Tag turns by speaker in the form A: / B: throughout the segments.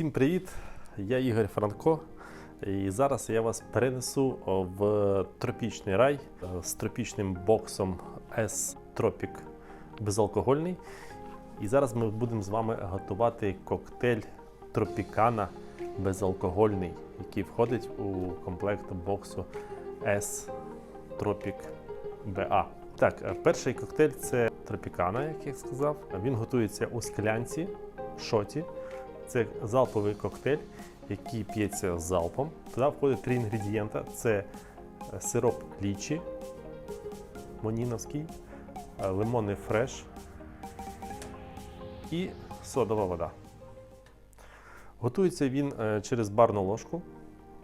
A: Всім привіт! Я Ігор Франко. І зараз я вас перенесу в тропічний рай з тропічним боксом S Tropic безалкогольний. І зараз ми будемо з вами готувати коктейль Тропікана безалкогольний, який входить у комплект боксу S Tropic BA. Так, перший коктейль це Тропікана, як я сказав. Він готується у склянці, шоті. Це залповий коктейль, який п'ється залпом. Туди входить три інгредієнти: це е, сироп лічі, монінівський, е, лимонний фреш і содова вода. Готується він е, через барну ложку,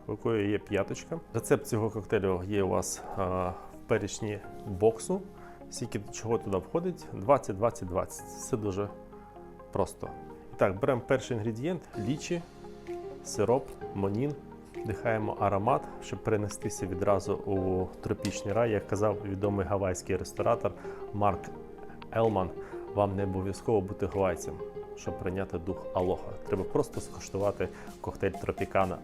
A: в якої є п'яточка. Рецепт цього коктейлю є у вас в перечні боксу. Скільки чого туди входить? 20-20-20. Все дуже просто. Так, беремо перший інгредієнт лічі, сироп, монін. Вдихаємо аромат, щоб перенестися відразу у тропічний рай. Як казав відомий гавайський ресторатор Марк Елман, вам не обов'язково бути гавайцем, щоб прийняти дух алоха. Треба просто скуштувати коктейль тропікана.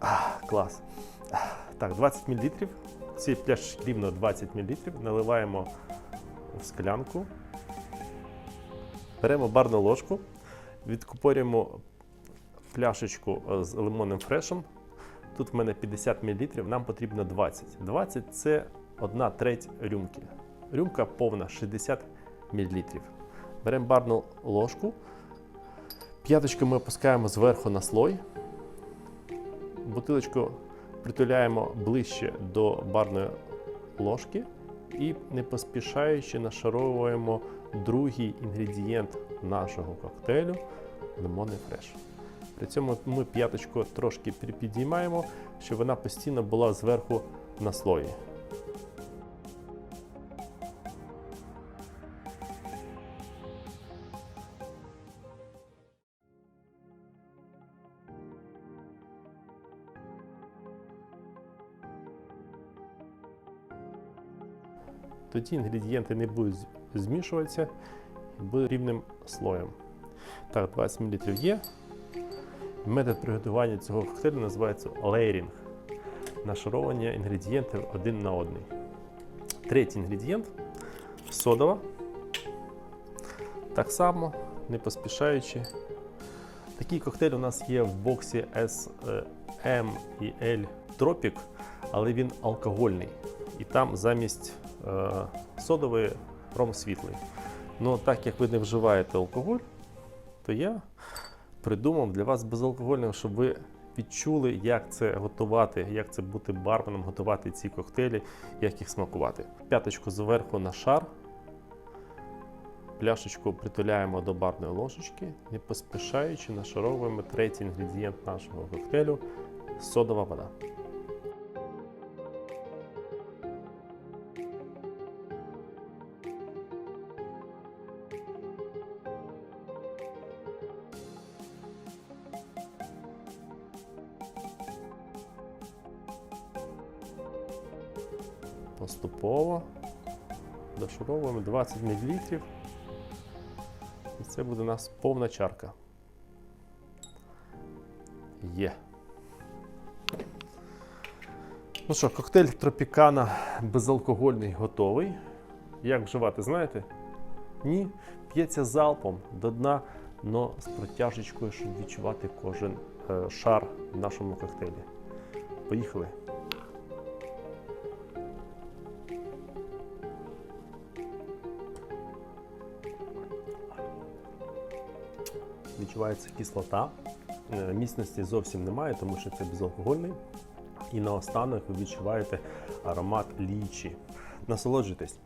A: Ах, клас. Так, 20 мл. Цій пляшці рівно 20 мл. Наливаємо в склянку. Беремо барну ложку, відкупорюємо пляшечку е, з лимонним фрешем. Тут в мене 50 мл, нам потрібно 20. 20 це 1 треть рюмки. Рюмка повна 60 мл. Беремо барну ложку. П'яточку ми опускаємо зверху на слой. Бутилочку притуляємо ближче до барної ложки і не поспішаючи нашаровуємо другий інгредієнт нашого коктейлю лимонний фреш. При цьому ми п'яточку трошки підіймаємо, щоб вона постійно була зверху на слої. Тоді інгредієнти не будуть змішуватися і буде рівним слоєм. Так, 20 мл є. Метод приготування цього коктейлю називається лейрінг. Нашаровування інгредієнтів один на один. Третій інгредієнт содова. Так само, не поспішаючи. Такий коктейль у нас є в боксі S, е, M і L Tropic, але він алкогольний. І там замість е, содової ром світлий. Ну, так як ви не вживаєте алкоголь, то я придумав для вас безалкогольним, щоб ви відчули, як це готувати, як це бути барменом, готувати ці коктейлі, як їх смакувати. П'яточку зверху на шар. Пляшечку притуляємо до барної ложечки, не поспішаючи нашаровуємо третій інгредієнт нашого коктейлю содова вода. Поступово дошуровуємо 20 мл. І це буде у нас повна чарка. Є. Ну що, коктейль Тропікана безалкогольний готовий. Як вживати, знаєте? Ні. П'ється залпом до дна, але з протяжечкою, щоб відчувати кожен е, шар в нашому коктейлі. Поїхали. Відчувається кислота. Е, Міцності зовсім немає, тому що це безалкогольний. І наостанок ви відчуваєте аромат лічі. Насолоджуйтесь.